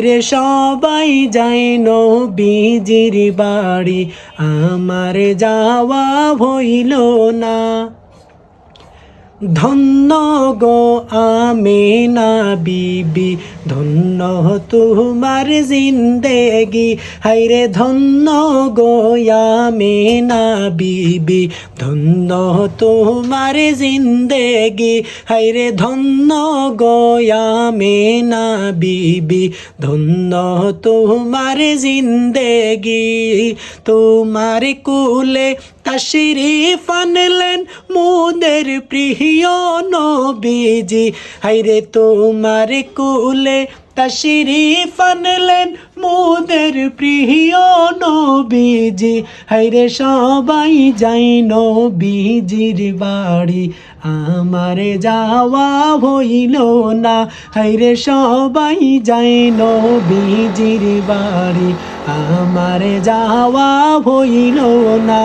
রে সবাই যাই নবীজির বাড়ি। আমার যাওয়া হইল না। ধন্য গো আমি না বিবি ধন্য তোমার জিন্দেগি। হাইরে ধন্য গো আমেনা বিবি ধন্য তোমার জিন্দেগি। হাইরে ধন্য গো আমেনা বিবি ধন্য তোমার জিন্দেগি। তোমার কুলে তশরিফ আনলেন মোদের প্রিয় নবীজি হাইরে তোমার কুলে তশরিফ আনলেন মোদের প্রিয় নবীজি হাইরে সবাই যাই নবীজির বাড়ি। আমার যাওয়া হইল না হাইরে সবাই যাই নবীজির বাড়ি। আমার যাওয়া হইল না।